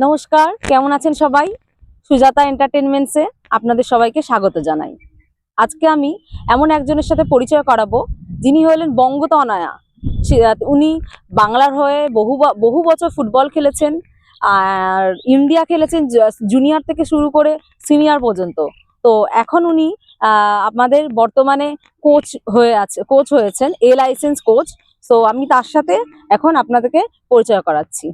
নমস্কার, কেমন আছেন সবাই? সুজাতা এন্টারটেনমেন্টসে আপনাদের সবাইকে স্বাগত জানাই। আজকে আমি এমন একজনের সাথে পরিচয় করাবো, যিনি হলেন বঙ্গতনয়া। সে- উনি বাংলার হয়ে বহু বহু বছর ফুটবল খেলেছেন, আর ইন্ডিয়া খেলেছেন জুনিয়র থেকে শুরু করে সিনিয়র পর্যন্ত। তো এখন উনি আমাদের বর্তমানে কোচ হয়ে আছে, কোচ হয়েছেন, এ লাইসেন্স কোচ। তো আমি তার সাথে এখন আপনাদেরকে পরিচয় করাচ্ছি।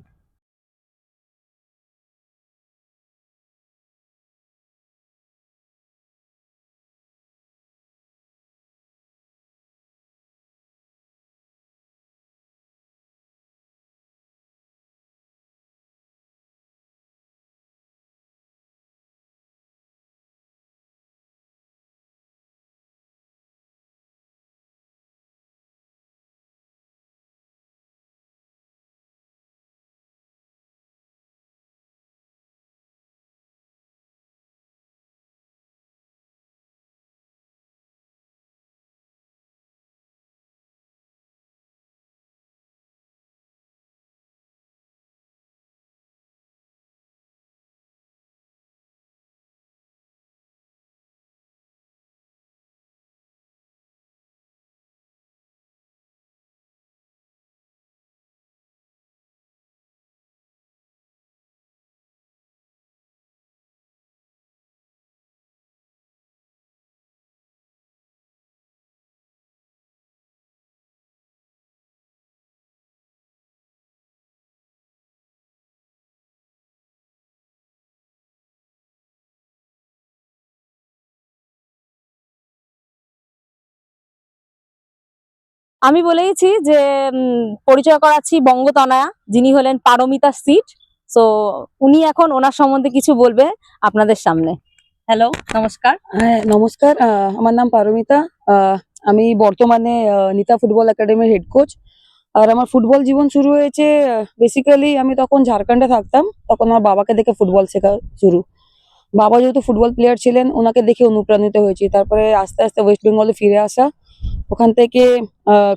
আমি বলেইছি যে পরিচয় করাচ্ছি বঙ্গতনয়া, যিনি হলেন পারমিতা সিট। তো উনি এখন ওনার সম্বন্ধে কিছু বলবে আপনাদের সামনে। হ্যালো নমস্কার। হ্যাঁ নমস্কার। আমার নাম পারমিতা। আমি বর্তমানে নিতা ফুটবল একাডেমির হেড কোচ আর আমার ফুটবল জীবন শুরু হয়েছে বেসিক্যালি আমি তখন ঝাড়খণ্ডে থাকতাম। তখন আমার বাবাকে দেখে ফুটবল শেখা শুরু। বাবা যেহেতু ফুটবল প্লেয়ার ছিলেন, ওনাকে দেখে অনুপ্রাণিত হয়েছি। তারপরে আস্তে আস্তে ওয়েস্ট বেঙ্গলে ফিরে আসা। ওখান থেকে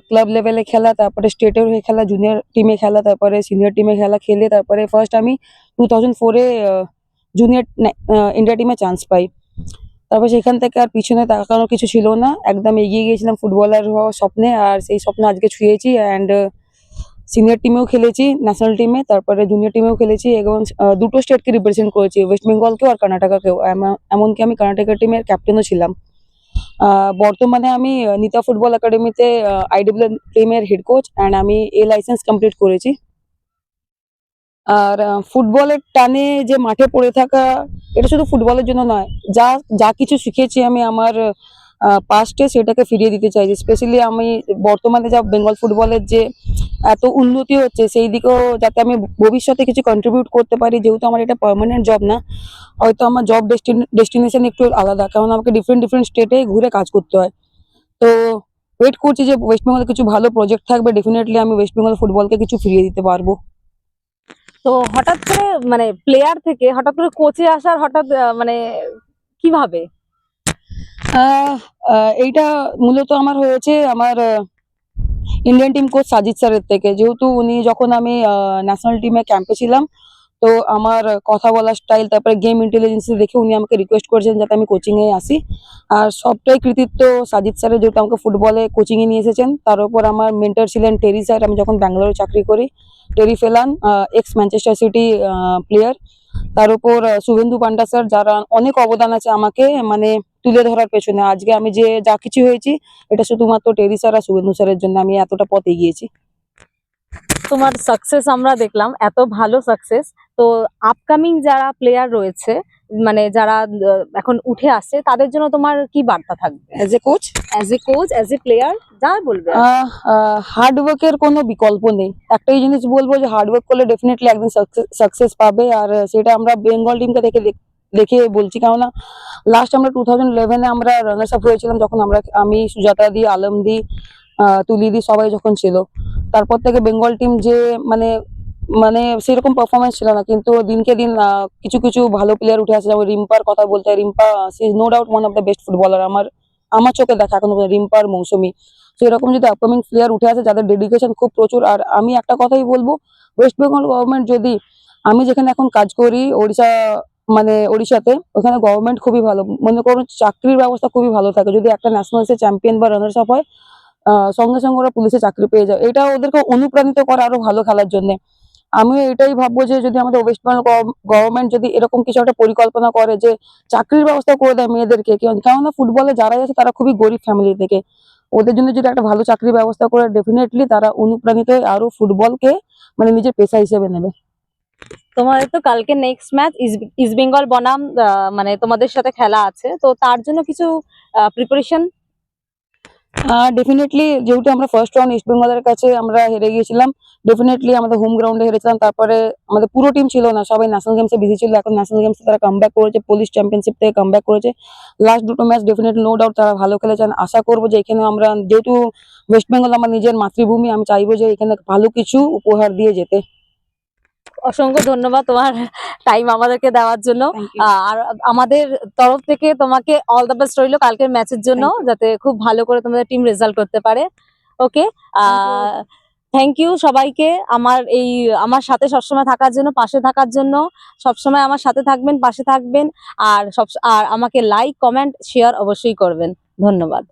ক্লাব লেভেলে খেলা, তারপরে স্টেটের হয়ে খেলা জুনিয়র টিমে খেলা, তারপরে সিনিয়র টিমে খেলা খেলে, তারপরে ফার্স্ট আমি টু থাউজেন্ড ফোরে জুনিয়র ইন্ডিয়া টিমে চান্স পাই। তারপর সেখান থেকে আর পিছনে তাকানোর কিছু ছিল না। একদম এগিয়ে গিয়েছিলাম ফুটবলার হওয়ার স্বপ্নে, আর সেই স্বপ্ন আজকে ছুঁয়েছি অ্যান্ড সিনিয়র টিমেও খেলেছি ন্যাশনাল টিমে তারপরে জুনিয়র টিমেও খেলেছি এবং দুটো স্টেটকে রিপ্রেজেন্ট করেছি ওয়েস্ট বেঙ্গলকেও আর কর্ণাটকাকেও এম- এমনকি আমি কর্ণাটকা টিমের ক্যাপ্টেনও ছিলাম। বর্তমানে আমি নিতা ফুটবল একাডেমিতে IW premier head coach and আমি এ লাইসেন্স কমপ্লিট করেছি। আর ফুটবলের টানে যে মাঠে পড়ে থাকা, এটা শুধু ফুটবলের জন্য নয়, যা যা কিছু শিখেছি আমি আমার পাস্টে সেটাকে ফিরিয়ে দিতে চাইছি স্পেশালি আমি বর্তমানে যা বেঙ্গল ফুটবলের যে এত উন্নতি হচ্ছে সেই দিকেও যাতে আমি ভবিষ্যতে কিছু কন্ট্রিবিউট করতে পারি, যেহেতু আমার এটা পার্মানেন্ট জব না, হয়তো আমার জব ডেস্টিনেশন একটু আলাদা, কারণ আমাকে ডিফারেন্ট ডিফারেন্ট স্টেটে ঘুরে কাজ করতে হয়। তো ওয়েট করছি যে ওয়েস্ট বেঙ্গলে কিছু ভালো প্রজেক্ট থাকবে ডেফিনেটলি আমি ওয়েস্ট বেঙ্গল ফুটবলকে কিছু ফিরিয়ে দিতে পারব। তো হঠাৎ করে মানে প্লেয়ার থেকে, হঠাৎ করে কোচে আসার হঠাৎ মানে কীভাবে এইটা মূলত আমার হয়েছে আমার ইন্ডিয়ান টিম কোচ সাজিদ স্যারের থেকে। যেহেতু উনি যখন আমি ন্যাশনাল টিমে ক্যাম্পে ছিলাম, তো আমার কথা বলার স্টাইল তারপরে গেম ইন্টেলিজেন্স দেখে উনি আমাকে রিকোয়েস্ট করেছেন যাতে আমি কোচিংয়ে আসি। আর সবটাই কৃতিত্ব সাজিদ স্যারের যেহেতু আমাকে ফুটবলে কোচিংয়ে নিয়ে এসেছেন, তার উপর আমার মেন্টর ছিলেন টেরি স্যার আমি যখন ব্যাঙ্গালোরে চাকরি করি, টেরি ফেলান এক্স ম্যানচেস্টার সিটি প্লেয়ার তার উপর শুভেন্দু পান্ডা স্যার যারা অনেক অবদান আছে আমাকে মানে তুলে ধরার পেছনে। আজকে আমি যে, যা কিছু হয়েছি, এটা শুধুমাত্র টেরি স্যার আর শুভেন্দু স্যারের জন্য আমি এতটা পথ এগিয়েছি। তোমার সাকসেস আমরা দেখলাম এত ভালো সাকসেস তো আপকামিং যারা প্লেয়ার রয়েছে মানে যারা এখন উঠে আসছে তাদের জন্য তোমার কি বার্তা থাকবে? As a coach as a coach as a player যা বলবে। হার্ড ওয়ার্কের কোনো বিকল্প নেই। একটাই জিনিস বলব যে হার্ড ওয়ার্ক করলে ডেফিনেটলি একদিন সাকসেস পাবে। আর সেটা আমরা বেঙ্গল টিমকে দেখে দেখ- দেখে বলছি। কেননা লাস্ট আমরা টু থাউজেন্ড ইলেভেনে আমরা রানার্স আপ হয়েছিলাম যখন আমরা আমি সুজাতা দি আলম দি তুলি দি সবাই যখন ছিল। তারপর থেকে বেঙ্গল টিম যে মানে মানে সেরকম পারফরমেন্স ছিল না। কিন্তু দিনকে দিন কিছু কিছু ভালো প্লেয়ার উঠে আসে। যেমন রিম্পার কথা বলতে Rimpa, she no doubt one of the best footballer আমার আমার চোখে দেখা এখন রিম্পার মৌসুমী। তো এরকম যদি আপকামিং প্লেয়ার উঠে আসে, যাদের ডেডিকেশন খুব প্রচুর। আর আমি একটা কথাই বলব ওয়েস্ট বেঙ্গল গভর্নমেন্ট যদি, আমি যেখানে এখন কাজ করি, ওড়িশা মানে ওড়িশাতে, ওখানে গভর্নমেন্ট খুবই ভালো। মনে করুন, চাকরির ব্যবস্থা খুবই ভালো থাকে। যদি একটা ন্যাশনালসে চ্যাম্পিয়ন বা রানার্স আপ হয় সঙ্গে সঙ্গে ওরা পুলিশে চাকরি পেয়ে যায়। এটা ওদেরকে অনুপ্রাণিত করে আরও ভালো খেলার জন্য। আমি এটাই ভাববো যে যদি আমাদের ওয়েস্ট বেঙ্গল গভর্নমেন্ট যদি এরকম কিছু একটা পরিকল্পনা করে যে চাকরির ব্যবস্থা করে দেয় মেয়েদেরকে, কেন- কেননা ফুটবলে যারাই আছে তারা খুবই গরিব ফ্যামিলি থেকে। ওদের জন্য যদি একটা ভালো চাকরির ব্যবস্থা করে ডেফিনেটলি তারা অনুপ্রাণিত হয়ে আরও ফুটবলকে মানে নিজের পেশা হিসেবে নেবে। তোমাদের তো কালকে নেক্সট ম্যাচ ইস্ট বেঙ্গল বনাম মানে তোমাদের সাথে খেলা আছে। তো তার জন্য কিছু প্রিপারেশন ডেফিনেটলি যেহেতু আমরা ফার্স্ট রাউন্ড ইস্ট বেঙ্গলের কাছে আমরা হেরে গিয়েছিলাম ডেফিনেটলি আমাদের হোম গ্রাউন্ডে হেরেছিলাম। তারপরে আমাদের পুরো টিম ছিল না, সবাই ন্যাশনাল গেমসে বিজি ছিল। এখন ন্যাশনাল গেমসে তারা কামব্যাক করেছে পুলিশ চ্যাম্পিয়নশিপ থেকে কামব্যাক করেছে। লাস্ট দুটো ম্যাচ ডেফিনেটলি নো ডাউট তারা ভালো খেলেছেন। আশা করব যে এখানে আমরা, যেহেতু ওয়েস্ট বেঙ্গল আমার নিজের মাতৃভূমি, আমি চাইব যে এখানে ভালো কিছু উপহার দিয়ে যেতে। অসংখ্য ধন্যবাদ তোমার টাইম আমাদেরকে দেওয়ার জন্য। আর আমাদের তরফ থেকে তোমাকে অল দ্য বেস্ট রইল কালকের ম্যাচের জন্য যাতে খুব ভালো করে তোমাদের টিম রেজাল্ট করতে পারে। ওকে থ্যাংক ইউ সবাইকে আমার এই আমার সাথে সবসময় থাকার জন্য পাশে থাকার জন্য। সবসময় আমার সাথে থাকবেন পাশে থাকবেন। আর সব আর আমাকে লাইক কমেন্ট শেয়ার অবশ্যই করবেন। ধন্যবাদ।